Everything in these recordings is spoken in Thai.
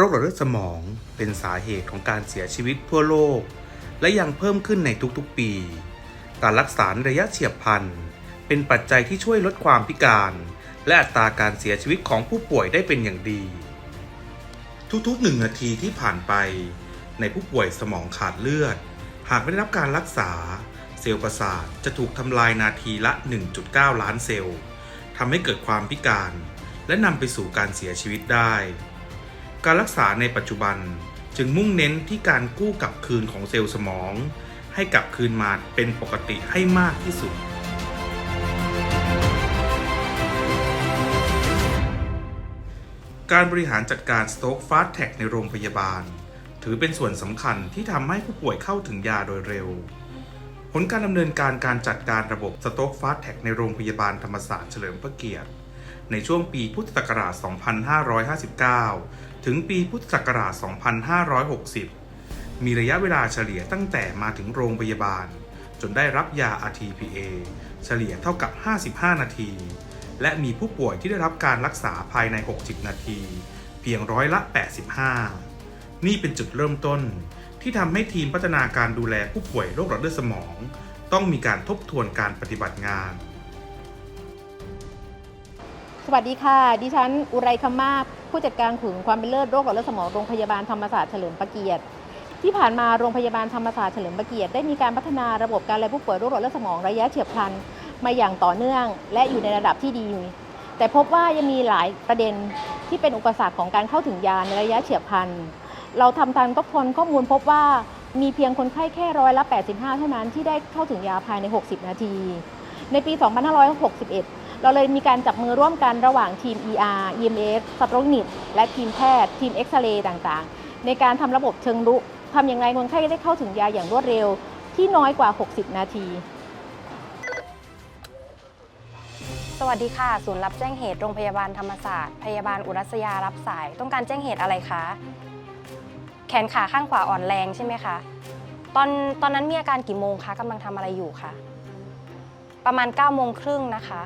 โรคหลอดเลือดสมองเป็นสาเหตุของการเสียชีวิตทั่วโลก และยังเพิ่มขึ้นในทุกๆปี การรักษาระยะเฉียบพลันเป็นปัจจัยที่ช่วยลดความพิการ และอัตราการเสียชีวิตของผู้ป่วยได้เป็นอย่างดี ทุกๆหนึ่งนาทีที่ผ่านไป ในผู้ป่วยสมองขาดเลือด หากไม่ได้รับการรักษา เซลล์ประสาทจะถูกทำลายนาทีละ 1.9 ล้านเซลล์ทำให้เกิดความพิการ และนำไปสู่การเสียชีวิตได้ การรักษาในปัจจุบันจึงมุ่งเน้นที่การกู้กลับคืนของเซลล์สมอง ให้กลับคืนมาเป็นปกติให้มากที่สุด การบริหารจัดการสโตรกฟาสแท็กในโรงพยาบาล ถือเป็นส่วนสำคัญที่ทำให้ผู้ป่วยเข้าถึงยาโดยเร็ว ผลการดำเนินการการจัดการระบบสโตรกฟาสแท็กในโรงพยาบาลธรรมศาสตร์เฉลิมพระเกียรติในช่วงปีพุทธศักราช 2559 ถึงปีพุทธศักราช 2560 มีระยะเวลาเฉลี่ยตั้งแต่มาถึงโรงพยาบาล จนได้รับยา RTPA เฉลี่ยเท่ากับ 55 นาที และมีผู้ป่วยที่ได้รับการรักษาภายใน 60 นาที เพียงร้อยละ 85 นี่เป็นจุดเริ่มต้นที่ทำให้ทีมพัฒนาการดูแลผู้ป่วยโรคหลอดเลือดสมอง ต้องมีการทบทวนการปฏิบัติงาน สวัสดีค่ะ ดิฉัน อุไรคำมาก ผู้จัดการขุนความเป็นเลิศโรคหลอดเลือดสมองโรงพยาบาลธรรมศาสตร์เฉลิมพระเกียรติ ที่ผ่านมาโรงพยาบาลธรรมศาสตร์เฉลิมพระเกียรติได้มีการพัฒนาระบบการดูแลผู้ป่วยโรคหลอดเลือดสมองระยะเฉียบพลันมาอย่างต่อเนื่อง และอยู่ในระดับที่ดี แต่พบว่ายังมีหลายประเด็นที่เป็นอุปสรรคของการเข้าถึงยาในระยะเฉียบพลัน เราทำการทบทวนข้อมูลพบว่ามีเพียงคนไข้แค่ร้อยละ 85 เท่านั้นที่ได้เข้าถึงยาภายใน 60 นาที ในปี 2561 เราเลยมีการจับมือร่วมกันระหว่างทีม ER EMS สตว์โรคนิตและทีมแพทย์ ทีมเอ็กซเรย์ต่างๆ ในการทำระบบเชิงรุกทำอย่างไรคนไข้ได้เข้าถึงยาอย่างรวดเร็ว ที่น้อยกว่า 60 นาที สวัสดีค่ะ ศูนย์รับแจ้งเหตุโรงพยาบาลธรรมศาสตร์ พยาบาลอุรัสยารับสาย ต้องการแจ้งเหตุอะไรคะ แขนขาข้างขวาอ่อนแรงใช่ไหมคะ ตอนตอนนั้นมีอาการกี่โมงคะกำลังทำอะไรอยู่คะ ประมาณ9ก้าโมงครึ่งนะคะ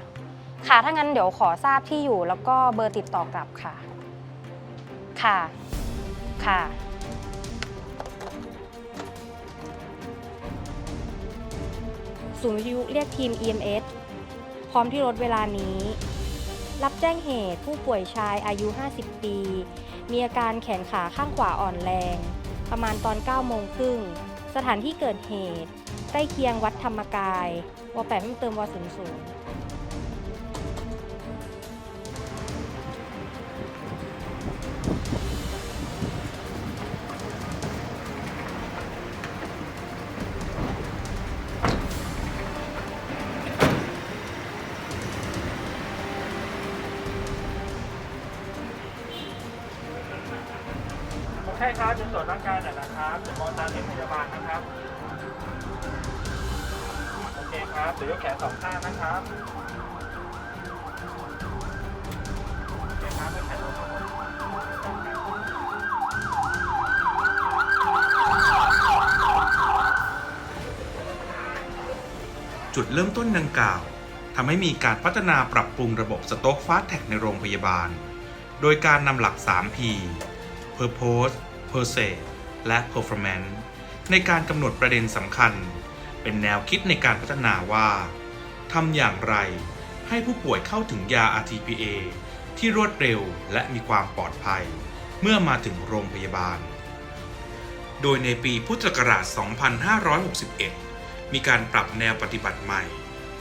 ค่ะ ถ้างั้นเดี๋ยวขอทราบที่อยู่แล้วก็เบอร์ติดต่อกลับค่ะ ค่ะ ค่ะ ศูนย์วิทยุเรียกทีม EMS พร้อมที่รถเวลานี้ รับแจ้งเหตุผู้ป่วยชายอายุ 50 ปี มีอาการแขนขาข้างขวาอ่อนแรง ประมาณตอน 9 โมงครึ่ง สถานที่เกิดเหตุ ใกล้เคียงวัดธรรมกาย วแปดเพิ่มเติมวศูนย์ศูนย์ คนไข้ครับจะตรวจร่างกายหน่อยนะครับจะมองตามที่พยาบาลนะครับ โอเคครับเดี๋ยวยกแขนสองข้างนะครับโอเคครับยกแขนสองข้างจุดเริ่มต้นดังกล่าวทำให้มีการพัฒนาปรับปรุงระบบสโต๊กฟาสแท็กในโรงพยาบาล โดยการนำหลัก 3P Purpose Process และ Performance ในการกำหนดประเด็นสำคัญ เป็นแนวคิดในการพัฒนาว่าทำอย่างไร ให้ผู้ป่วยเข้าถึงยา RTPA ที่รวดเร็วและมีความปลอดภัย เมื่อมาถึงโรงพยาบาล โดยในปีพุทธศักราช 2561 มีการปรับแนวปฏิบัติใหม่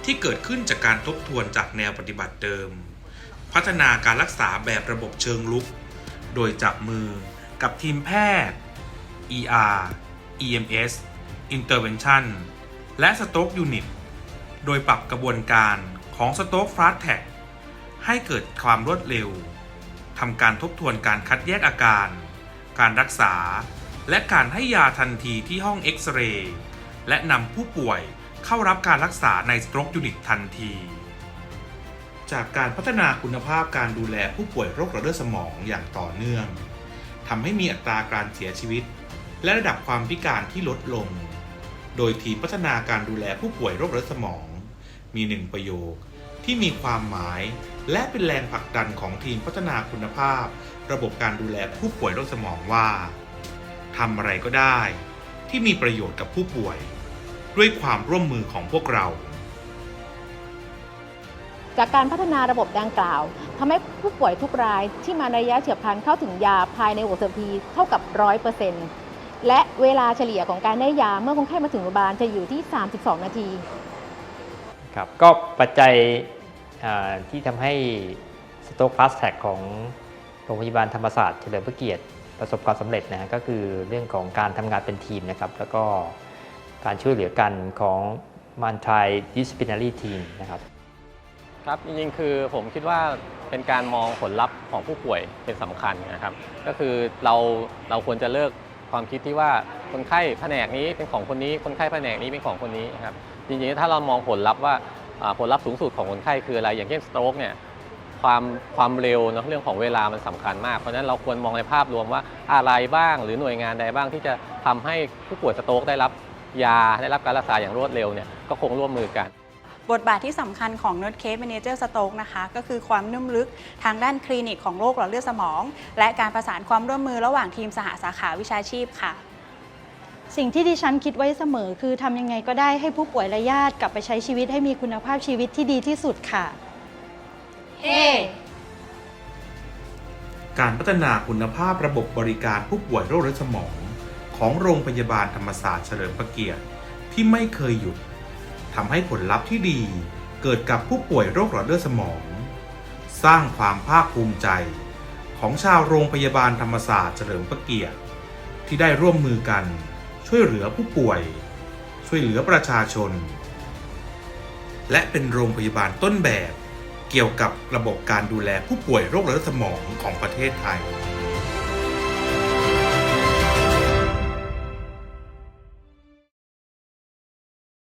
ที่เกิดขึ้นจากการทบทวนจากแนวปฏิบัติเดิม พัฒนาการรักษาแบบระบบเชิงลุก โดยจับมือ กับทีมแพทย์ ER EMS Intervention และ Stroke Unit โดยปรับกระบวนการของ Stroke Fast Track ให้เกิดความรวดเร็ว ทำการทบทวนการคัดแยกอาการ การรักษา และการให้ยาทันทีที่ห้องเอ็กซเรย์และนำผู้ป่วยเข้ารับการรักษาใน Stroke Unit ทันที จากการพัฒนาคุณภาพการดูแลผู้ป่วยโรคหลอดเลือดสมองอย่างต่อเนื่อง ทำให้มีอัตราการเสียชีวิต และระดับความพิการที่ลดลง โดยทีมพัฒนาการดูแลผู้ป่วยโรคเลือสมอง มีหนึ่งประโยคที่มีความหมาย และเป็นแรงผลักดันของทีมพัฒนาคุณภาพ ระบบการดูแลผู้ป่วยโรคสมองว่าทำอะไรก็ได้ ที่มีประโยชน์กับผู้ป่วย ด้วยความร่วมมือของพวกเรา จากการพัฒนาระบบดังกล่าวทำให้ผู้ป่วยทุกรายที่มาในระยะเฉียบพลันเข้าถึงยาภายใน60นาทีเท่ากับร้อยเปอร์เซ็นต์และเวลาเฉลี่ยของการได้ยาเมื่อคนไข้มาถึงโรงพยาบาลจะอยู่ที่ 32 นาทีครับก็ปัจจัยที่ทำให้สโต k ฟ a s t แท็กของโรงพยาบาลธรรมศาสตร์เฉลิมพระเกียรติประสบความสำเร็จนะฮะก็คือเรื่องของการทำงานเป็นทีมนะครับ แล้วก็การช่วยเหลือกันของ multi disciplinary team นะครับ ครับจริงๆคือผมคิดว่าเป็นการมองผลลัพธ์ของผู้ป่วยเป็นสำคัญนะครับ ก็คือเราเราควรจะเลิกความคิดที่ว่าคนไข้แผนกนี้เป็นของคนนี้คนไข้แผนกนี้เป็นของคนนี้นะครับจริงๆถ้าเรามองผลลัพธ์ว่าผลลัพธ์สูงสุดของคนไข้คืออะไร อย่างเช่นสโตรกเนี่ยความความเร็วนะเรื่องของเวลามันสำคัญมาก เพราะฉะนั้นเราควรมองในภาพรวมว่าอะไรบ้าง หรือหน่วยงานใดบ้างที่จะทำให้ผู้ป่วยสโตรกได้รับยาได้รับการรักษาอย่างรวดเร็วเนี่ยก็คงร่วมมือกัน บทบาทที่สำคัญของ Nurse Case Manager Stroke นะคะ ก็คือความนุ่มลึกทางด้านคลินิกของโรคหลอดเลือดสมอง และการประสานความร่วมมือระหว่างทีมสหสาขาวิชาชีพค่ะ สิ่งที่ดิฉันคิดไว้เสมอ คือทำยังไงก็ได้ให้ผู้ป่วยและญาติกลับไปใช้ชีวิตให้มีคุณภาพชีวิตที่ดีที่สุดค่ะ เฮ้การพัฒนาคุณภาพระบบบริการผู้ป่วยโรคเรื้อสมอง ของโรงพยาบาลธรรมศาสตร์เฉลิมพระเกียรติที่ไม่เคยหยุด ทำให้ผลลัพธ์ที่ดีเกิดกับผู้ป่วยโรคหลอดเลือดสมอง สร้างความภาคภูมิใจ ของชาวโรงพยาบาลธรรมศาสตร์เฉลิมพระเกียรติ ที่ได้ร่วมมือกันช่วยเหลือผู้ป่วย ช่วยเหลือประชาชน และเป็นโรงพยาบาลต้นแบบ เกี่ยวกับระบบการดูแลผู้ป่วยโรคหลอดเลือดสมองของประเทศไทย